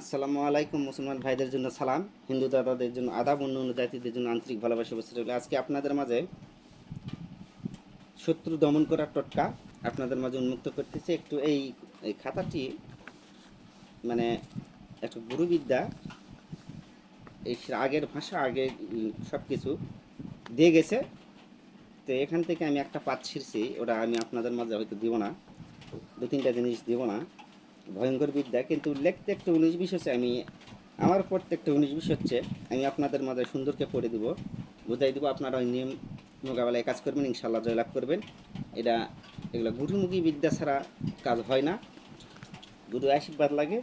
আসসালামু আলাইকুম, মুসলমান ভাইদের জন্য সালাম, হিন্দু দাদাদের জন্য আদাব, অন্য অন্য জাতিদের জন্য আন্তরিক ভালোবাসা বসে রইল আজকে আপনাদের মাঝে শত্রু দমন করার টটকা আপনাদের মাঝে উন্মুক্ত করতেছে। একটু এই খাতাটি মানে একটা গুরুবিদ্যা, এই আগের ভাষা আগে সব কিছু দিয়ে গেছে। তো এখান থেকে আমি একটা পাত ছিঁড়ছি, ওটা আমি আপনাদের মাঝে হয়তো দিব না দু তিনটা জিনিস দিব না। ভয়ঙ্কর বিদ্যা, কিন্তু লিখতে একটা উনিশ বিশ হচ্ছে, আমি, আমার প্রত্যেকটা উনিশ বিশ হচ্ছে, আমি আপনাদের মাঝে সুন্দরকে পড়ে দিব, বুঝাই দিব আপনারা ওই নিয়ম মোকাবেলায় কাজ করবেন ইনশাল্লাহ জয়লাভ করবেন। এটা, এগুলো গুরুমুখী বিদ্যা ছাড়া কাজ হয় না। গুরু আশীর্বাদ লাগে,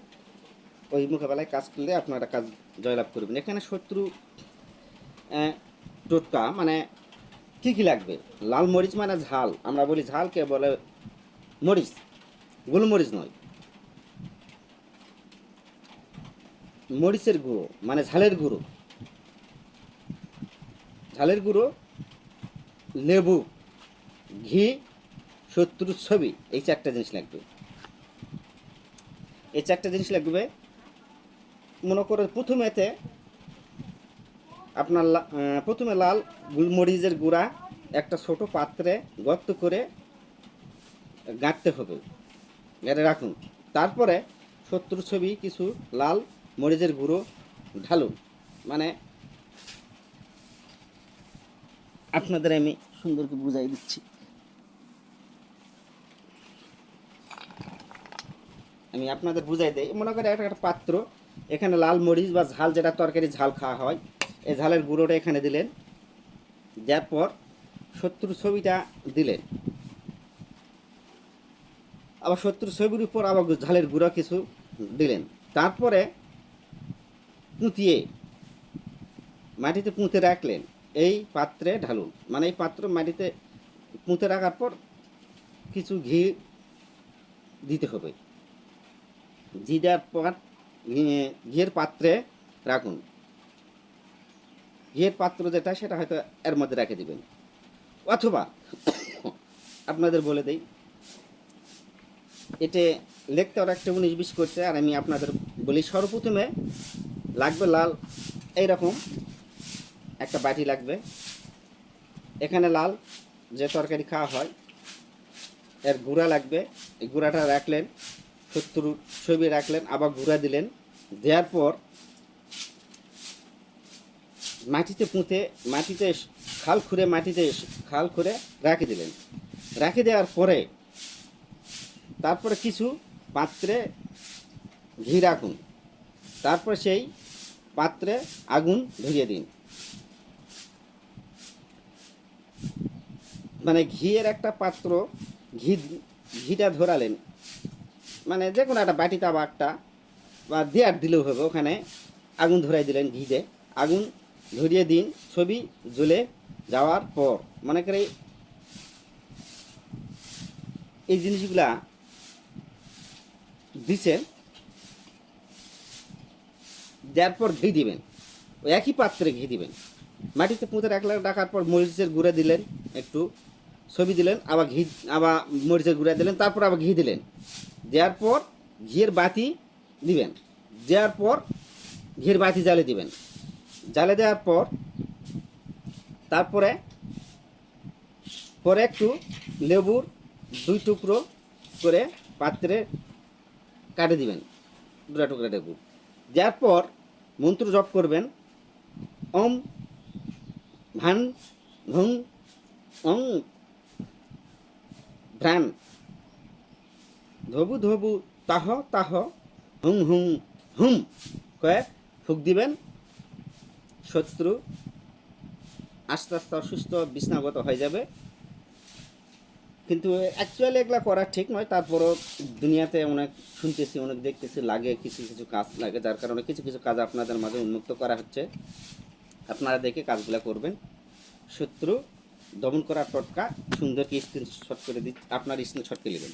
ওই মোকাবেলায় কাজ করলে আপনারা কাজ জয়লাভ করবেন। এখানে শত্রু টোটকা মানে কী কী লাগবে? লাল মরিচ মানে ঝাল, আমরা বলি ঝালকে বলে মরিচ, গোলমরিচ নয়। মরিচের গুঁড়ো মানে ঝালের গুঁড়ো। ঝালের গুঁড়ো, লেবু, ঘি, শত্রুর ছবি, এই চারটা জিনিস লাগবে। এই চারটা জিনিস লাগবে, মনে করে প্রথমেতে আপনার প্রথমে লাল মরিচের গুঁড়া, একটা ছোট পাত্রে গর্ত করে গাঁটতে হবে গেড়ে রাখুন। তারপরে শত্রুর ছবি, কিছু লাল মরিচের গুঁড়ো ঢালুন মানে আপনাদের আমি সুন্দর করে বুঝাই দিচ্ছি। আমি আপনাদের বুঝাই দিই। মনে করে একটা একটা পাত্র, এখানে লাল মরিচ বা ঝাল, যেটা তরকারি ঝাল খাওয়া হয়, এই ঝালের গুঁড়োটা এখানে দিলেন। দেওয়ার পর শত্রুর ছবিটা দিলেন। আবার শত্রুর ছবির উপর আবার ঝালের গুঁড়ো কিছু দিলেন। তারপরে পুঁতিয়ে মাটিতে পুঁতে রাখলেন। এই পাত্রে ঢালুন। মানে এই পাত্র মাটিতে পুঁতে রাখার পর কিছু ঘি দিতে হবে। ঘি দেওয়ার পর ঘিয়ের পাত্রে রাখুন। ঘিয়ের পাত্র যেটা, সেটা হয়তো এর মধ্যে রেখে দেবেন। অথবা আপনাদের বলে দেই, এতে লিখতে ওরা একটা উনিশ বিশ করছে, আর আমি আপনাদের বলি সর্বপ্রথমে লাগবে লাল, এইরকম একটা বাটি লাগবে। এখানে লাল যে তরকারি খাওয়া হয়, এর গুঁড়া লাগবে। এই গুঁড়াটা রাখলেন শত্রু ছবি রাখলেন, আবার গুঁড়া দিলেন। দেওয়ার পর মাটিতে পুঁতে, মাটিতে খাল খুঁড়ে মাটিতে খাল খুঁড়ে রাখে দিলেন। রাখে দেওয়ার পরে তারপরে কিছু পাত্রে ঘি রাখুন। তারপর সেই পাত্রে আগুন ধরিয়ে দিন। মানে ঘিয়ের একটা পাত্র, ঘি, ঘিটা ধরালেন। মানে যে কোনো একটা বাটিতে বা একটা বা দেয়ার দিলেও হবে, ওখানে আগুন ধরাই দিলেন ঘিতে। আগুন ধরিয়ে দিন, ছবি জ্বলে যাওয়ার পর। মনে করে এই জিনিসগুলা দিছেন দেওয়ার পর ঘি দিবেন। ওই একই পাত্রে ঘি দিবেন। মাটিতে পুঁতে রাখলে রাখার পর মরিচের গুঁড়া দিলেন, একটু ছবি দিলেন, আবার ঘি আবার মরিচের গুঁড়া দিলেন, তারপর আবার ঘি দিলেন। দেওয়ার পর ঘিয়ের বাতি দিবেন। দেওয়ার পর ঘিয়ের বাতি জ্বালে দিবেন। জ্বালে দেওয়ার পর তারপরে পরে একটু লেবুর দুই টুকরো করে পাত্রে কাটে দিবেন, দুটা টুকরা লেবু। দেওয়ার পর মন্ত্র জপ করবেন। ওম ভান ভুং অং ভ্রান। ধবু ধবু তাহ তাহ হুং হুং হুম কয়ে ফুক দিবেন। শত্রু আস্তে আস্তে অসুস্থ বিছনাগত হয়ে যাবে। কিন্তু অ্যাকচুয়ালি এগুলা করা ঠিক নয়। তারপরও দুনিয়াতে অনেক শুনতেছি, অনেক দেখতেছি, লাগে কিছু কিছু কাজ লাগে, যার কারণে কিছু কিছু কাজ আপনাদের মাঝে উন্মুক্ত করা হচ্ছে। আপনারা দেখে কাজগুলো করবেন। শত্রু দমন করার টটকা সুন্দর কি স্ক্রিনশট করে দিচ্ছে, আপনার স্ক্রিনশট নেবেন